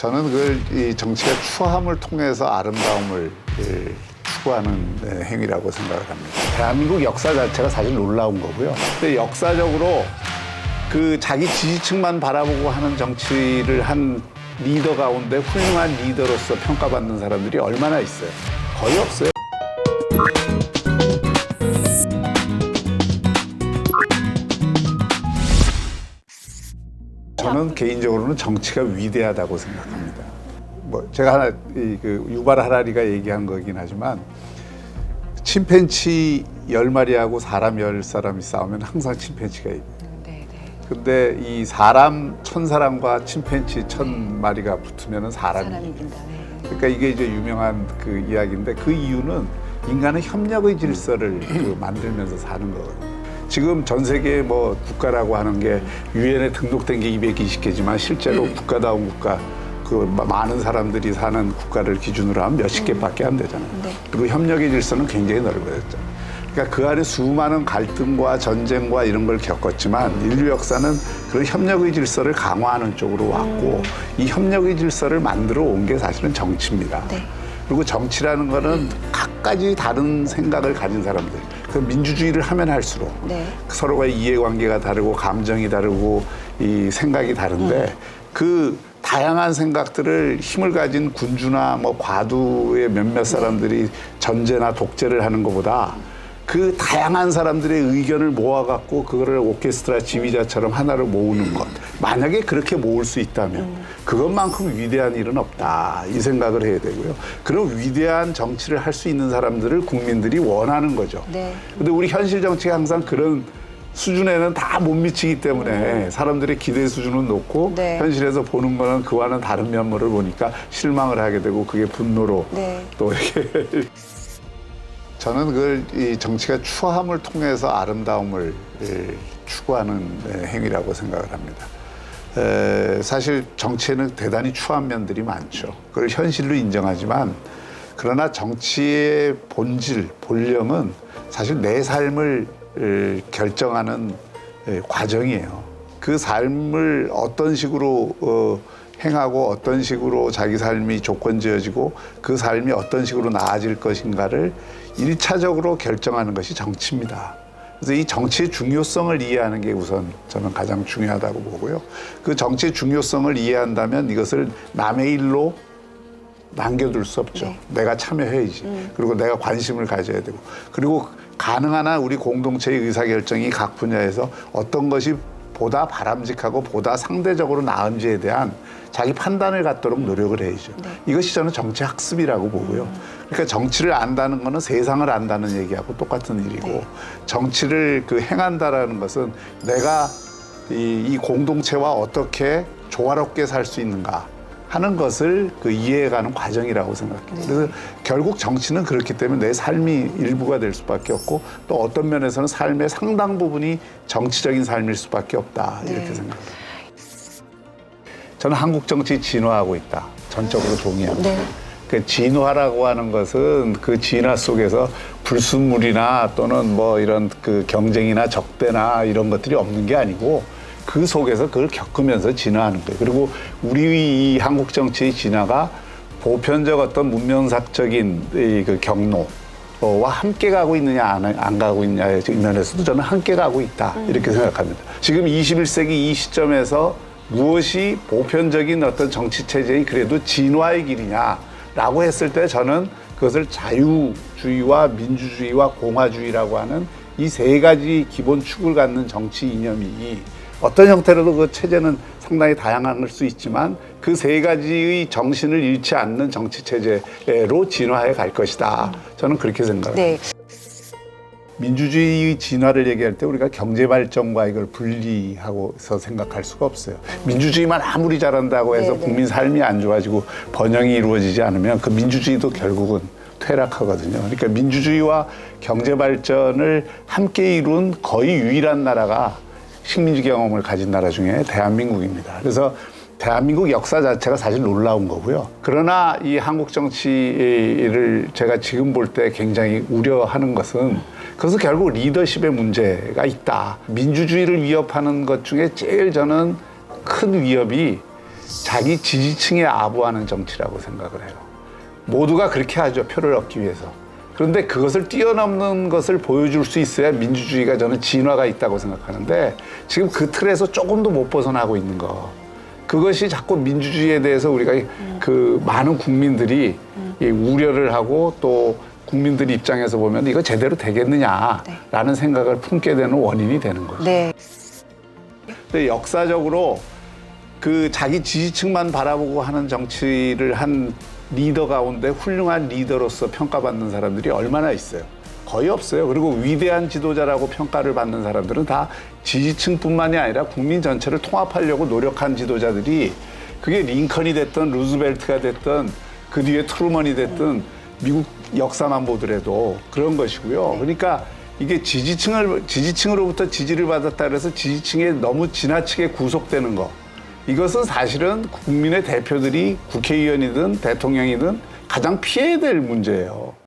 저는 그걸 이 정치가 추함을 통해서 아름다움을 예, 추구하는 네, 행위라고 생각을 합니다. 대한민국 역사 자체가 사실 놀라운 거고요. 근데 역사적으로 그 자기 지지층만 바라보고 하는 정치를 한 리더 가운데 훌륭한 리더로서 평가받는 사람들이 얼마나 있어요? 거의 없어요. 저는 개인적으로는 정치가 위대하다고 생각합니다. 뭐 제가 하나 이그 유발 하라리가 얘기한 거긴 하지만 침팬치 열 마리하고 사람 열 사람이 싸우면 항상 침팬치가 이겨요. 네, 네. 근데 이 사람 천 사람과 침팬치 천 마리가 붙으면 사람이. 이긴다. 네. 그러니까 이게 이제 유명한 그 이야기인데 그 이유는 인간은 협력의 질서를 그 만들면서 사는 거거든요. 지금 전 세계 뭐 국가라고 하는 게 유엔에 등록된 게 220개지만 실제로 국가다운 국가 그 마- 많은 사람들이 사는 국가를 기준으로 하면 몇십 개밖에 안 되잖아요. 네. 그리고 협력의 질서는 굉장히 넓어졌죠. 그러니까 그 안에 수많은 갈등과 전쟁과 이런 걸 겪었지만 인류 역사는 그런 협력의 질서를 강화하는 쪽으로 왔고 이 협력의 질서를 만들어 온 게 사실은 정치입니다. 네. 그리고 정치라는 거는 각가지 다른 생각을 가진 사람들. 그 민주주의를 하면 할수록 네. 서로가 이해관계가 다르고 감정이 다르고 이 생각이 다른데 그 다양한 생각들을 힘을 가진 군주나 뭐 과두의 몇몇 사람들이 전제나 독재를 하는 것보다 그 다양한 사람들의 의견을 모아갖고 그거를 오케스트라 지휘자처럼 하나로 모으는 것. 만약에 그렇게 모을 수 있다면 그것만큼 위대한 일은 없다. 이 생각을 해야 되고요. 그런 위대한 정치를 할 수 있는 사람들을 국민들이 원하는 거죠. 네. 근데 우리 현실 정치가 항상 그런 수준에는 다 못 미치기 때문에 사람들의 기대 수준은 높고 음. 네. 현실에서 보는 거는 그와는 다른 면모를 보니까 실망을 하게 되고 그게 분노로 네. 또 이렇게 저는 그걸 이 정치가 추함을 통해서 아름다움을 예, 추구하는 예, 행위라고 생각을 합니다. 에, 사실 정치에는 대단히 추한 면들이 많죠. 그걸 현실로 인정하지만 그러나 정치의 본질, 본령은 사실 내 삶을 에, 결정하는 에, 과정이에요. 그 삶을 어떤 식으로 어, 행하고 어떤 식으로 자기 삶이 조건 지어지고 그 삶이 어떤 식으로 나아질 것인가를 일차적으로 결정하는 것이 정치입니다. 그래서 이 정치의 중요성을 이해하는 게 우선 저는 가장 중요하다고 보고요. 그 정치의 중요성을 이해한다면 이것을 남의 일로 남겨둘 수 없죠. 네. 내가 참여해야지. 그리고 내가 관심을 가져야 되고. 그리고 가능한 한 우리 공동체의 의사결정이 각 분야에서 어떤 것이 보다 바람직하고 보다 상대적으로 나은지에 대한 자기 판단을 갖도록 노력을 해야죠. 이것이 저는 정치 학습이라고 보고요. 그러니까 정치를 안다는 거는 세상을 안다는 얘기하고 똑같은 일이고 정치를 그 행한다라는 것은 내가 이, 이 공동체와 어떻게 조화롭게 살 수 있는가 하는 것을 그 이해해가는 과정이라고 생각해요. 그래서 결국 정치는 그렇기 때문에 내 삶이 일부가 될 수밖에 없고 또 어떤 면에서는 삶의 상당 부분이 정치적인 삶일 수밖에 없다 이렇게 네. 생각합니다. 저는 한국 정치 진화하고 있다. 전적으로 동의합니다. 네. 그 진화라고 하는 것은 그 진화 속에서 불순물이나 또는 뭐 이런 그 경쟁이나 적대나 이런 것들이 없는 게 아니고 그 속에서 그걸 겪으면서 진화하는 거예요. 그리고 우리 이 한국 정치의 진화가 보편적 어떤 문명사적인 이그 경로 와 함께 가고 있느냐 안, 안 가고 있냐의 면에서도 저는 함께 가고 있다 이렇게 생각합니다. 지금 21세기 이 시점에서 무엇이 보편적인 어떤 정치 체제의 그래도 진화의 길이냐라고 했을 때 저는 그것을 자유주의와 민주주의와 공화주의라고 하는 이 세 가지 기본 축을 갖는 정치 이념이 어떤 형태로도 그 체제는 상당히 다양할 수 있지만 그 세 가지의 정신을 잃지 않는 정치 체제로 진화해 갈 것이다. 저는 그렇게 생각합니다. 네. 민주주의 진화를 얘기할 때 우리가 경제 발전과 이걸 분리하고서 생각할 수가 없어요. 민주주의만 아무리 잘한다고 해서 네, 네. 국민 삶이 안 좋아지고 번영이 이루어지지 않으면 그 민주주의도 결국은 퇴락하거든요. 그러니까 민주주의와 경제 발전을 함께 이룬 거의 유일한 나라가 식민지 경험을 가진 나라 중에 대한민국입니다. 그래서 대한민국 역사 자체가 사실 놀라운 거고요. 그러나 이 한국 정치를 제가 지금 볼 때 굉장히 우려하는 것은 그것은 결국 리더십의 문제가 있다. 민주주의를 위협하는 것 중에 제일 저는 큰 위협이 자기 지지층에 아부하는 정치라고 생각을 해요. 모두가 그렇게 하죠. 표를 얻기 위해서. 그런데 그것을 뛰어넘는 것을 보여줄 수 있어야 민주주의가 저는 진화가 있다고 생각하는데 지금 그 틀에서 조금도 못 벗어나고 있는 거. 그것이 자꾸 민주주의에 대해서 우리가 그 많은 국민들이 이 우려를 하고 또 국민들 입장에서 보면 이거 제대로 되겠느냐라는 생각을 품게 되는 원인이 되는 거죠. 네. 근데 역사적으로 그 자기 지지층만 바라보고 하는 정치를 한 리더 가운데 훌륭한 리더로서 평가받는 사람들이 얼마나 있어요? 거의 없어요. 그리고 위대한 지도자라고 평가를 받는 사람들은 다 지지층뿐만이 아니라 국민 전체를 통합하려고 노력한 지도자들이 그게 링컨이 됐던 루즈벨트가 됐던 그 뒤에 트루먼이 됐던 미국 역사만 보더라도 그런 것이고요. 그러니까 이게 지지층을 지지층으로부터 지지를 받았다 그래서 지지층에 너무 지나치게 구속되는 거. 이것은 사실은 국민의 대표들이 국회의원이든 대통령이든 가장 피해야 될 문제예요.